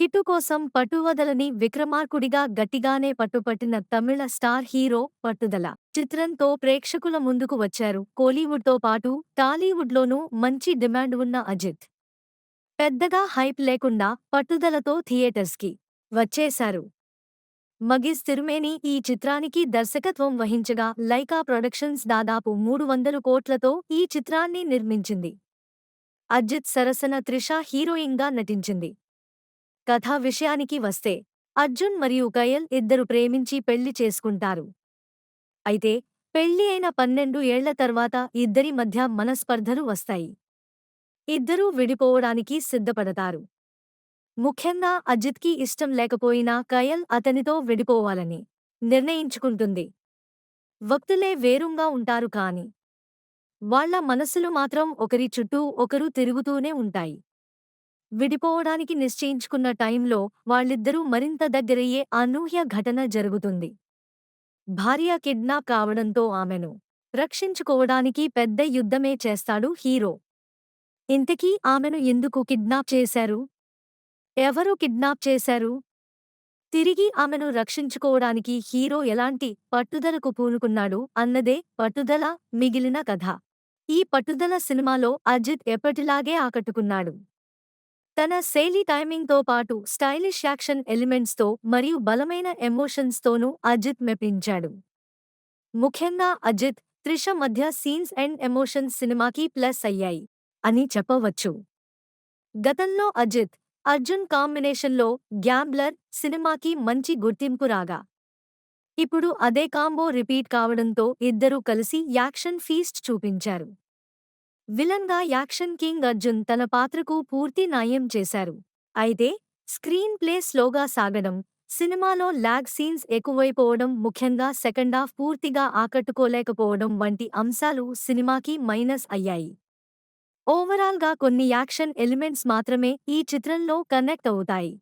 Hit కోసం పట్టువదలని విక్రమార్కుడిగా గట్టిగానే పట్టుపట్టిన తమిళ star hero పట్టుదల. చిత్రంతో ప్రేక్షకుల ముందుకు వచ్చారు. కోలీవుడ్తో పాటు టాలీవుడ్లోనూ మంచి డిమాండ్ ఉన్న అజిత్. పెద్దగా హైప్ లేకుండా పట్టుదలతో థియేటర్స్కి వచ్చేశారు. మగిస్ తిరుమేని ఈ చిత్రానికి దర్శకత్వం వహించగా లైకా ప్రొడక్షన్స్ దాదాపు మూడు వందలు కోట్లతో ఈ చిత్రాన్ని నిర్మించింది. అజిత్ సరసన త్రిష హీరోయిన్గా నటించింది. కథా విషయానికి వస్తే అర్జున్ మరియు కయల్ ఇద్దరు ప్రేమించి పెళ్ళి చేసుకుంటారు. అయితే పెళ్ళి అయిన పన్నెండు ఏళ్ళ తర్వాత ఇద్దరి మధ్య మనస్పర్ధలు వస్తాయి. ఇద్దరూ విడిపోవడానికి సిద్ధపడతారు. ముఖ్యంగా అజిత్కి ఇష్టం లేకపోయినా కయల్ అతనితో విడిపోవాలని నిర్ణయించుకుంటుంది. వక్తులే వేరుంగా ఉంటారు కాని వాళ్ళ మనసులు మాత్రం ఒకరి చుట్టూ ఒకరు తిరుగుతూనే ఉంటాయి. విడిపోవడానికి నిశ్చయించుకున్న టైంలో వాళ్ళిద్దరూ మరింత దగ్గరయ్యే అనూహ్య ఘటన జరుగుతుంది. భార్య కిడ్నాప్ కావడంతో ఆమెను రక్షించుకోవడానికి పెద్ద యుద్ధమే చేస్తాడు హీరో. ఇంతకీ ఆమెను ఎందుకు కిడ్నాప్ చేశారు? ఎవరు కిడ్నాప్ చేశారు? తిరిగి ఆమెను రక్షించుకోవడానికి హీరో ఎలాంటి పట్టుదలకు పూనుకున్నాడు అన్నదే పట్టుదల మిగిలిన కథ. ఈ పట్టుదల సినిమాలో అజిత్ ఎప్పటిలాగే ఆకట్టుకున్నాడు. తన శైలి టైమింగ్తో పాటు స్టైలిష్ యాక్షన్ ఎలిమెంట్స్తో మరియు బలమైన ఎమోషన్స్తోనూ అజిత్ మెప్పించాడు. ముఖ్యంగా అజిత్ త్రిష మధ్య సీన్స్ అండ్ ఎమోషన్స్ సినిమాకి ప్లస్ అయ్యాయి అని చెప్పవచ్చు. గతంలో అజిత్ అర్జున్ కాంబినేషన్లో గ్యాంబ్లర్ సినిమాకి మంచి గుర్తింపు రాగా ఇప్పుడు అదే కాంబో రిపీట్ కావడంతో ఇద్దరూ కలిసి యాక్షన్ ఫీస్ట్ చూపించారు. విలన్గా యాక్షన్ కింగ్ అర్జున్ తన పాత్రకు పూర్తి న్యాయం చేశారు. అయితే స్క్రీన్ ప్లే స్లోగా సాగడం సినిమాలో ల్యాగ్ సీన్స్ ఎక్కువైపోవడం ముఖ్యంగా సెకండాఫ్ పూర్తిగా ఆకట్టుకోలేకపోవడం వంటి అంశాలు సినిమాకి మైనస్ అయ్యాయి. ఓవరాల్గా కొన్ని యాక్షన్ ఎలిమెంట్స్ మాత్రమే ఈ చిత్రంలో కనెక్ట్ అవుతాయి.